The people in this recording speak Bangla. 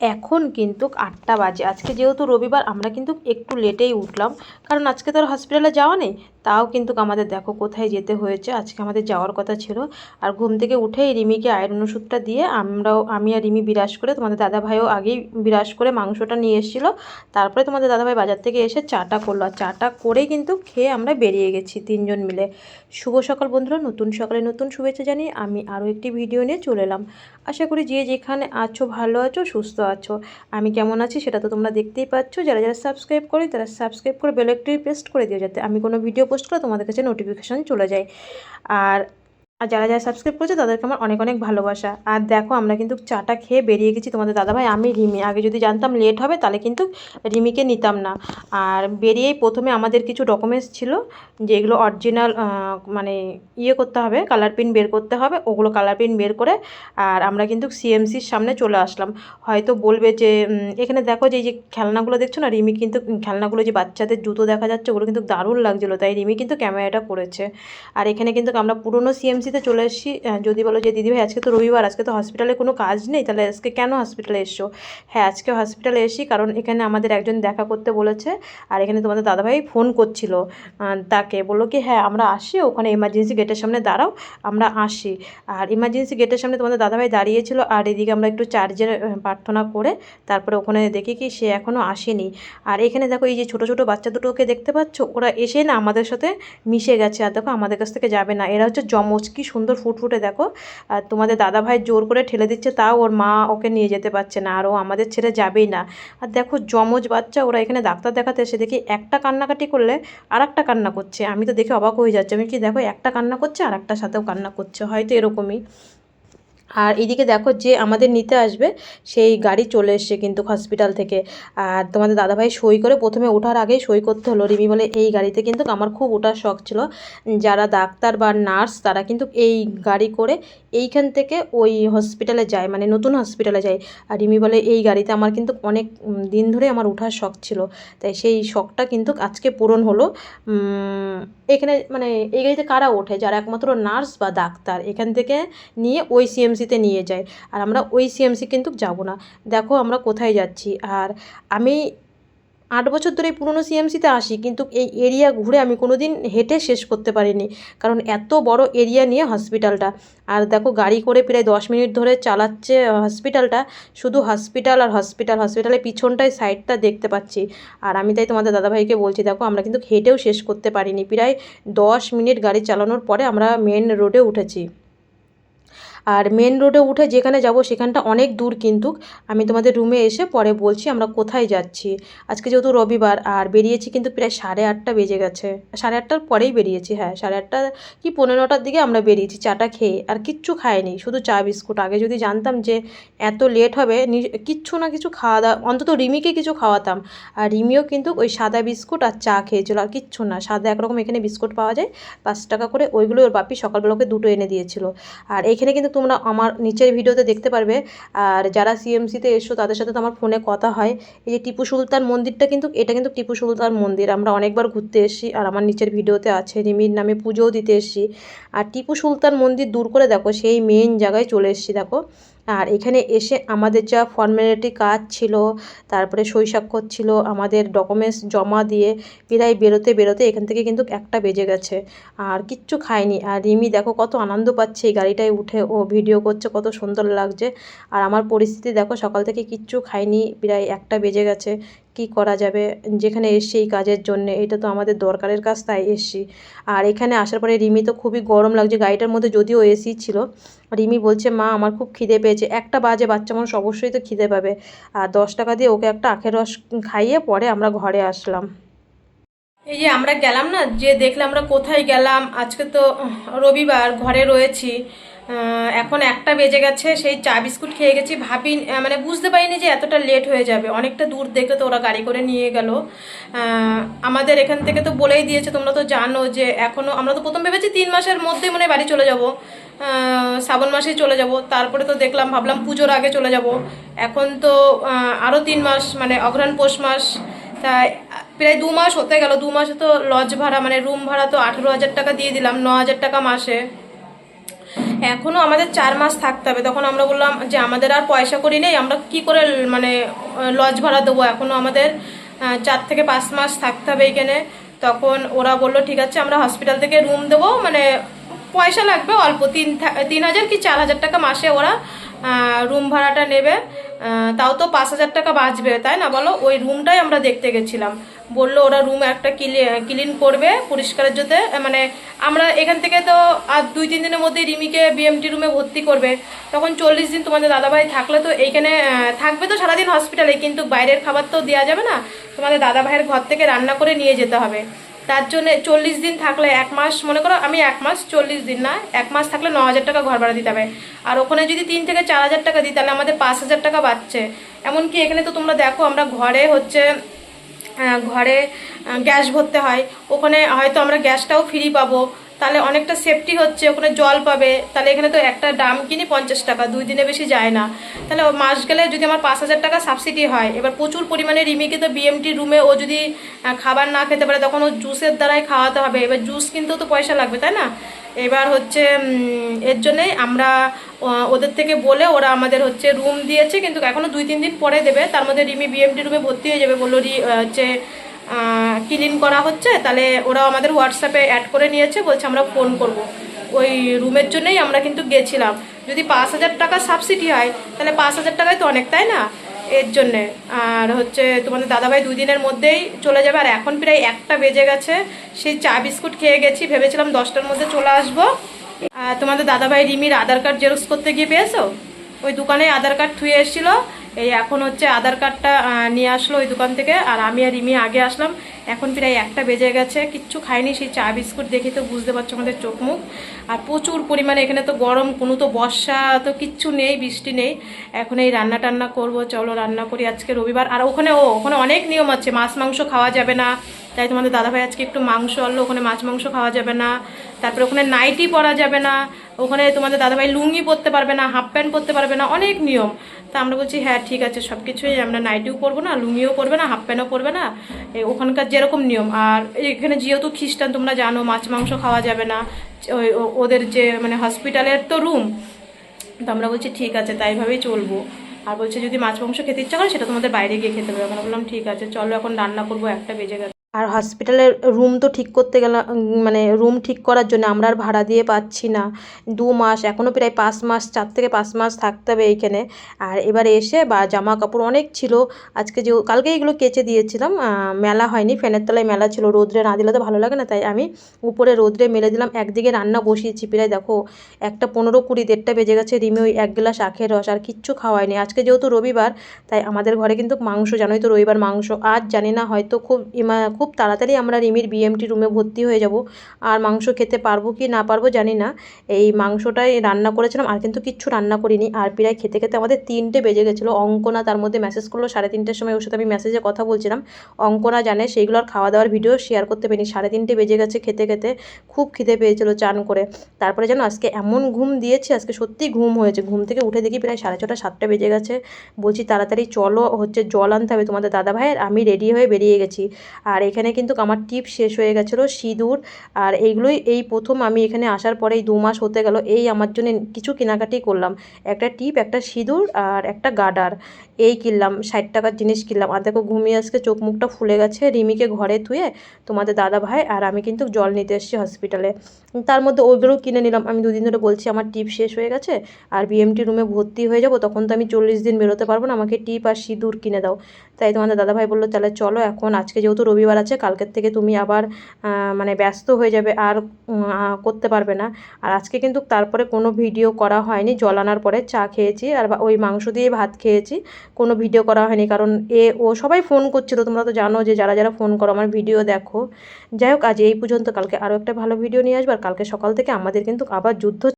এখন কিন্তু আটটা বাজে। আজকে যেহেতু রবিবার, আমরা কিন্তু একটু লেটেই উঠলাম। কারণ আজকে তো আর হসপিটালে যাওয়া নেই। তাও কিন্তু আমাদের দেখো কোথায় যেতে হয়েছে। আজকে আমাদের যাওয়ার কথা ছিল। আর ঘুম থেকে উঠেই রিমিকে আয়রন ওষুধটা দিয়ে আমরাও, আমি আর রিমি বিরাজ করে তোমাদের দাদাভাইও আগেই বিরাজ করে মাংসটা নিয়ে এসেছিল। তারপরে তোমাদের দাদাভাই বাজার থেকে এসে চাটা করল। আর চাটা করেই কিন্তু খেয়ে আমরা বেরিয়ে গেছি তিনজন মিলে। শুভ সকাল বন্ধুরা। নতুন সকালে নতুন শুভেচ্ছা জানিয়ে আমি আরও একটি ভিডিও নিয়ে চলে এলাম। আশা করি যে যেখানে আছো, ভালো আছো, সুস্থ আছো। আমি কেমন আছি সেটা তো তোমরা দেখতেই পাচ্ছ। যারা যারা সাবস্ক্রাইব করে তারা সাবস্ক্রাইব করে বেল প্রেস করে দিও যাতে আমি কোনো ভিডিও পোস্ট করে তোমাদের কাছে নোটিফিকেশান চলে যায় আর আর যারা যারা সাবস্ক্রাইব করেছে, তাদেরকে আমার অনেক অনেক ভালোবাসা। আর দেখো, আমরা কিন্তু চাটা খেয়ে বেরিয়ে গেছি তোমাদের দাদাভাই, আমি রিমি। আগে যদি জানতাম লেট হবে, তাহলে কিন্তু রিমিকে নিতাম না। আর বেরিয়েই প্রথমে আমাদের কিছু ডকুমেন্টস ছিল যেগুলো অরিজিনাল মানে ইয়ে করতে হবে কালার প্রিন্ট বের করতে হবে, ওগুলো কালার প্রিন্ট বের করে আর আমরা কিন্তু সিএমসির সামনে চলে আসলাম। হয়তো বলবে যে এখানে দেখো যে যে খেলনাগুলো দেখছ না, রিমি কিন্তু খেলনাগুলো যে বাচ্চাদের জুতো দেখা যাচ্ছে, ওগুলো কিন্তু দারুণ লাগছিল, তাই রিমি কিন্তু ক্যামেরাটা করেছে। আর এখানে কিন্তু আমরা পুরনো সিএমসিতে চলে এসেছি। যদি বলো যে, দিদিভাই, আজকে তো রবিবার, আজকে তো হসপিটালে কোনো কাজ নেই, তাহলে আজকে কেন হসপিটালে এসছো? হ্যাঁ আজকে হসপিটালে এসি কারণ এখানে আমাদের একজন দেখা করতে বলেছে আর এখানে তোমাদের দাদাভাই ফোন করছিল। তাকে বলল কি হ্যাঁ আমরা আসি, ওখানে এমার্জেন্সি গেটের সামনে দাঁড়াও, আমরা আসি। আর এমার্জেন্সি গেটের সামনে তোমাদের দাদাভাই দাঁড়িয়েছিল আর এদিকে আমরা একটু চার্জের প্রার্থনা করে তারপরে ওখানে দেখি কি, সে এখনও আসেনি। আর এখানে দেখো এই যে ছোটো ছোটো বাচ্চা দুটোকে দেখতে পাচ্ছ, ওরা এসে না আমাদের সাথে মিশে গেছে। আর দেখো আমাদের কাছ থেকে যাবে না। এরা হচ্ছে জমজ কি সুন্দর ফুটফুটে দেখো। আর তোমাদের দাদাভাই জোর করে ঠেলে দিচ্ছে, তাও ওর মা ওকে নিয়ে যেতে পারছে না, আর ও আমাদের ছেড়ে যাবেই না। আর দেখো জমজ বাচ্চা, ওরা এখানে ডাক্তার দেখাতে এসে দেখি একটা কান্নাকাটি করলে আর একটা কান্না করছে। আমি তো দেখে অবাক হয়ে যাচ্ছে। আমি কি দেখো একটা কান্না করছে আর একটা সাথেও কান্না করছে। হয়তো এরকমই। আর এদিকে দেখো যে আমাদের নিতে আসবে, সেই গাড়ি চলে এসছে কিন্তু হসপিটাল থেকে। আর তোমাদের দাদাভাই সই করে প্রথমে ওঠার আগেই সই করতে হলো। রিমি বলে, এই গাড়িতে কিন্তু আমার খুব ওঠার শখ ছিল। যারা ডাক্তার বা নার্স, তারা কিন্তু এই গাড়ি করে এইখান থেকে ওই হসপিটালে যায় মানে নতুন হসপিটালে যায়। আর রিমি বলে, এই গাড়িতে আমার কিন্তু অনেক দিন ধরে আমার ওঠার শখ ছিল। তাই সেই শখটা কিন্তু আজকে পূরণ হলো। এখানে মানে এই গাড়িতে কারা ওঠে? যারা একমাত্র নার্স বা ডাক্তার, এখান থেকে নিয়ে ওই সিএমসিতে নিয়ে যায় আর আমরা ওই সিএমসি কিন্তু যাব না। দেখো আমরা কোথায় যাচ্ছি। আর আমি আট বছর ধরে পুরনো সিএমসিতে আসি, কিন্তু এই এরিয়া ঘুরে আমি কোনো দিন হেঁটে শেষ করতে পারিনি। কারণ এত বড় এরিয়া নিয়ে হসপিটালটা। আর দেখো গাড়ি করে প্রায় দশ মিনিট ধরে চালাচ্ছে হসপিটালটা। শুধু হসপিটাল আর হসপিটাল, হসপিটালের পিছনটায় সাইডটা দেখতে পাচ্ছি। আর আমি তাই তোমাদের দাদাভাইকে বলছি, দেখো আমরা কিন্তু হেঁটেও শেষ করতে পারিনি। প্রায় দশ মিনিট গাড়ি চালানোর পরে আমরা মেন রোডে উঠেছি। আর মেন রোডে উঠে যেখানে যাব সেখানটা অনেক দূর কিন্তু আমি তোমাদের রুমে এসে পরে বলছি আমরা কোথায় যাচ্ছি। আজকে যেহেতু রবিবার আর বেরিয়েছি কিন্তু প্রায় সাড়ে আটটা বেজে গেছে। সাড়ে আটটার পরেই বেরিয়েছি হ্যাঁ সাড়ে আটটা কি পনেরোটার দিকে আমরা বেরিয়েছি চাটা খেয়ে। আর কিচ্ছু খাইনি, শুধু চা, বিস্কুট। আগে যদি জানতাম যে এত লেট হবে কিচ্ছু না কিছু খাওয়া দাওয়া, অন্তত রিমিকে কিছু খাওয়াতাম। আর রিমিও কিন্তু ওই সাদা বিস্কুট আর চা খেয়েছিল, আর কিচ্ছু না। সাদা একরকম এখানে বিস্কুট পাওয়া যায়, পাঁচ টাকা করে। ওইগুলো ওর বাপি সকালবেলাকে দুটো এনে দিয়েছিল। আর এখানে কিন্তু তোমরা আমার নিচের ভিডিওতে দেখতে পারবে। আর যারা সিএমসিতে এসো তাদের সাথে তো আমার ফোনে কথা হয়। এই যে টিপু সুলতান মন্দিরটা কিন্তু, এটা কিন্তু টিপু সুলতান মন্দির। আমরা অনেকবার ঘুরতে এসেছি আর আমার নিচের ভিডিওতে আছে, রিমির নামে পুজোও দিতে এসেছি। আর টিপু সুলতান মন্দির দূর করে দেখো, সেই মেন জায়গায় চলে এসেছি, দেখো। আর এখানে এসে আমাদের যা ফর্মালিটি কাজ ছিল, তারপরে সই স্বাক্ষর ছিল, আমাদের ডকুমেন্টস জমা দিয়ে প্রায় বেরোতে বেরোতে এখান থেকে কিন্তু একটা বেজে গেছে। আর কিচ্ছু খায়নি। আর রিমি দেখো কত আনন্দ পাচ্ছে এই গাড়িটায় উঠে। ও ভিডিও করছে, কত সুন্দর লাগছে। আর আমার পরিস্থিতি দেখো সকাল থেকে কিচ্ছু খাইনি প্রায় একটা বেজে গেছে। কি করা যাবে? যেখানে এসছি এই কাজের জন্য, এটা তো আমাদের দরকারের কাজ, তাই এসছি। আর এখানে আসার পরে রিমি তো খুবই গরম লাগছে, গাড়িটার মধ্যে যদিও এসি ছিল। রিমি বলছে, মা, আমার খুব খিদে পেয়েছে। একটা বাজে, বাচ্চা মানুষ অবশ্যই তো খিদে পাবে। আর দশ টাকা দিয়ে ওকে একটা আখের রস খাইয়ে পরে আমরা ঘরে আসলাম। এই যে আমরা গেলাম না, যে দেখলে আমরা কোথায় গেলাম, আজকে তো রবিবার, ঘরে রয়েছি। এখন একটা বেজে গেছে, সেই চা বিস্কুট খেয়ে গেছি। ভাবি মানে বুঝতে পারিনি যে এতটা লেট হয়ে যাবে। অনেকটা দূর দেখলে তো ওরা গাড়ি করে নিয়ে গেল। আমাদের এখান থেকে তো বলেই দিয়েছে, তোমরা তো জানো যে এখনও আমরা তো প্রথম ভেবেছি তিন মাসের মধ্যে মানে বাড়ি চলে যাব। শ্রাবণ মাসেই চলে যাব। তারপরে তো দেখলাম, ভাবলাম পুজোর আগে চলে যাব। এখন তো আরও তিন মাস মানে অঘ্রাণ পৌষ মাস। তাই প্রায় দু মাস হতে গেল। দু মাসে তো লজ ভাড়া মানে রুম ভাড়া তো আঠেরো হাজার টাকা দিয়ে দিলাম, ন হাজার টাকা মাসে। এখনও আমাদের চার মাস থাকতে হবে। তখন আমরা বললাম যে আমাদের আর পয়সা করি নেই, আমরা কি করে মানে লজ ভাড়া দেবো? এখনও আমাদের চার থেকে পাঁচ মাস থাকতে হবে এখানে। তখন ওরা বলল, ঠিক আছে, আমরা হসপিটাল থেকে রুম দেবো। মানে পয়সা লাগবে, অল্প, তিন তিন হাজার কি চার হাজার টাকা মাসে ওরা রুম ভাড়াটা নেবে। তাও তো পাঁচ হাজার টাকা বাঁচবে, তাই না? বলো, ওই রুমটাই আমরা দেখতে গেছিলাম। বলল, ওরা রুম একটা ক্লিন করবে পরিষ্কারের জন্য। মানে আমরা এখান থেকে তো আর দুই, তিন দিনের মধ্যে রিমিকে বিএমটি রুমে ভর্তি করবে। তখন চল্লিশ দিন তোমাদের দাদাভাই থাকলে তো এইখানে থাকবে তো সারাদিন হসপিটালে কিন্তু বাইরের খাবার তো দেওয়া যাবে না। তোমাদের দাদাভাইয়ের ঘর থেকে রান্না করে নিয়ে যেতে হবে। তার জন্য চল্লিশ দিন থাকলে এক মাস, মনে করো আমি এক মাস, চল্লিশ দিন না, এক মাস থাকলে ন হাজার টাকা ঘর ভাড়া দিতে হবে। আর ওখানে যদি তিন থেকে চার হাজার টাকা দিই, তাহলে আমাদের পাঁচ হাজার টাকা বাড়ছে। এমনকি এখানে তো তোমরা দেখো, আমরা ঘরে হচ্ছে ঘরে গ্যাস ভরতে হয়। ওখানে হয়তো আমরা গ্যাসটাও ফ্রি পাবো। তাহলে অনেকটা সেফটি হচ্ছে, ওখানে জল পাবে। তাহলে এখানে তো একটা দাম কিনি পঞ্চাশ টাকা, দুই দিনে বেশি যায় না। তাহলে মাস গেলে যদি আমার পাঁচ হাজার টাকা সাবসিডি হয়, এবার প্রচুর পরিমাণে রিমিকে তো বিএমটি রুমে ও যদি খাবার না খেতে পারে, তখন ও জুসের দ্বারাই খাওয়াতে হবে। এবার জুস কিনতেও তো পয়সা লাগবে, তাই না? এবার হচ্ছে এর জন্যই আমরা ওদের থেকে বলে ওরা আমাদের হচ্ছে রুম দিয়েছে, কিন্তু এখনও দুই, তিন দিন পরে দেবে। তার মধ্যে রিমি বিএমটি রুমে ভর্তি হয়ে যাবে বলল হচ্ছে ক্লিন করা হচ্ছে, তাহলে ওরা আমাদের হোয়াটসঅ্যাপে অ্যাড করে নিয়েছে, বলছে আমরা ফোন করব। ওই রুমের জন্যই আমরা কিন্তু গেছিলাম। যদি পাঁচ হাজার টাকা সাবসিডি হয়, তাহলে পাঁচ হাজার টাকায় তো অনেক, তাই না? এর জন্যে। আর হচ্ছে তোমাদের দাদাভাই দুই দিনের মধ্যেই চলে যাবে, আর এখন প্রায় একটা বেজে গেছে। সেই চা বিস্কুট খেয়ে গেছি, ভেবেছিলাম দশটার মধ্যে চলে আসব। তোমাদের দাদাভাই রিমির আধার কার্ড জেরক্স করতে গিয়ে পেয়েছ? ওই দোকানে আধার কার্ড থুয়ে এসেছিল। এই এখন হচ্ছে আধার কার্ডটা নিয়ে আসলো ওই দোকান থেকে। আর আমি আর রিমি আগে আসলাম। এখন প্রায় একটা বেজে গেছে, কিচ্ছু খাইনি। সেই চা বিস্কুট দেখে তো বুঝতে পারছ আমাদের চোখ মুখ। আর প্রচুর পরিমাণে এখানে তো গরম, কোনো তো বর্ষা, তো কিচ্ছু নেই, বৃষ্টি নেই। এখন এই রান্না টান্না করব, চলো রান্না করি আজকে রবিবার। আর ওখানে, ও, ওখানে অনেক নিয়ম আছে, মাছ, মাংস খাওয়া যাবে না। তাই তোমাদের দাদাভাই আজকে একটু মাংস আনলো, ওখানে মাছ, মাংস খাওয়া যাবে না। তারপরে ওখানে নাইটি পরা যাবে না। ওখানে তোমাদের দাদাভাই লুঙ্গি পরতে পারবে না হাফ প্যান্ট পরতে পারবে না, অনেক নিয়ম। তা আমরা বলছি হ্যাঁ ঠিক আছে সব কিছুই আমরা নাইটিও পরবো না, লুঙ্গিও পরবে না হাফ প্যান্টও পরবে না। ওখানকার যেরকম নিয়ম। আর এখানে যেহেতু খ্রিস্টান, তোমরা জানো, মাছ, মাংস খাওয়া যাবে না। ওদের যে মানে হসপিটালের তো রুম তো আমরা বলছি, ঠিক আছে তাইভাবেই চলবো। আর বলছে, যদি মাছ, মাংস খেতে ইচ্ছা করে, সেটা তোমাদের বাইরে গিয়ে খেতে হবে। আমরা বললাম, ঠিক আছে, চলো, এখন রান্না করব, একটা বেজে গেছে। আর হসপিটালের রুম তো ঠিক করতে গেলাম মানে রুম ঠিক করার জন্য আমরা আর ভাড়া দিয়ে পাচ্ছি না। দু মাস এখনও প্রায় পাঁচ মাস, চার থেকে পাঁচ মাস থাকতে হবে এইখানে। আর এবারে এসে বা জামা কাপড় অনেক ছিল। আজকে যে, কালকে এগুলো কেচে দিয়েছিলাম মেলা হয়নি, ফ্যানের তলায় মেলা ছিল। রোদ্রে না দিলে তো ভালো লাগে না, তাই আমি উপরে রোদ্রে মেলে দিলাম। একদিকে রান্না বসিয়েছি প্রায়, দেখো, একটা পনেরো কুড়ি দেড়টা বেজে গেছে, রিমি ওই এক গ্লাস আখের রস, আর কিচ্ছু খাওয়ায়নি আজকে যেহেতু রবিবার, তাই আমাদের ঘরে কিন্তু মাংস, জানোই তো রবিবার মাংস। আজ জানি না, হয়তো খুব ইমা- খুব তাড়াতাড়ি আমরা রিমির বিএমটি রুমে ভর্তি হয়ে যাব। আর মাংস খেতে পারব কি না পারব জানি না। এই মাংসটাই রান্না করেছিলাম, আর কিন্তু কিচ্ছু রান্না করিনি। আর প্রায় খেতে খেতে আমাদের তিনটে বেজে গেছিল। অঙ্কনা তার মধ্যে মেসেজ করল, সাড়ে তিনটের সময় ওর সাথে আমি মেসেজে কথা বলছিলাম। অঙ্কনা জানে সেইগুলো আর খাওয়া দাওয়ার ভিডিও শেয়ার করতে পারিনি। সাড়ে তিনটে বেজে গেছে খেতে খেতে। খুব খিদে পেয়েছিল চান করে। তারপরে যেন আজকে এমন ঘুম দিয়েছে, আজকে সত্যি ঘুম হয়েছে। ঘুম থেকে উঠে দেখি প্রায় সাড়ে ছটা, সাতটা বেজে গেছে। বলছি, তাড়াতাড়ি চলো, হচ্ছে জল আনতে হবে তোমাদের দাদা ভাইয়ের আমি রেডি হয়ে বেরিয়ে গেছি। আর এখানে কিন্তু আমার টিপ শেষ হয়ে গেছিল সিঁদুর। আর এইগুলোই এই প্রথম আমি এখানে আসার পরেই দু মাস হতে গেল, এই আমার জন্য কিছু কেনাকাটি করলাম। একটা টিপ, একটা সিঁদুর আর একটা গার্ডার এই কিনলাম, ষাট টাকার জিনিস কিনলাম। আর দেখো ঘুমিয়ে আজকে চোখ মুখটা ফুলে গেছে, রিমিকে ঘরে ধুয়ে তোমাদের দাদা ভাই আর আমি কিন্তু জল নিতে এসেছি হসপিটালে তার মধ্যে ওইগুলো কিনে নিলাম। আমি দুদিন ধরে বলছি, আমার টিপ শেষ হয়ে গেছে আর বিএমটি রুমে ভর্তি হয়ে যাব, তখন তো আমি চল্লিশ দিন বেরোতে পারব না, আমাকে টিপ আর সিঁদুর কিনে দাও। তাই তোমাদের দাদাভাই বলল, তাহলে চলো এখন, আজকে যেহেতু রবিবার আছে, কালকের থেকে তুমি আবার মানে ব্যস্ত হয়ে যাবে আর করতে পারবে না। আর আজকে কিন্তু তারপরে কোনো ভিডিও করা হয়নি। জল আনার পরে চা খেয়েছি আর ওই মাংস দিয়ে ভাত খেয়েছি। কোনো ভিডিও করা হয়নি, কারণ এ, ও সবাই ফোন করছিল, তোমরা তো জানো যে যারা যারা ফোন করো আমার ভিডিও দেখো। যাই হোক, আজ এই পর্যন্ত, কালকে আরও একটা ভালো ভিডিও নিয়ে আসব, আর কালকে সকাল থেকে আমাদের কিন্তু আবার যুদ্ধ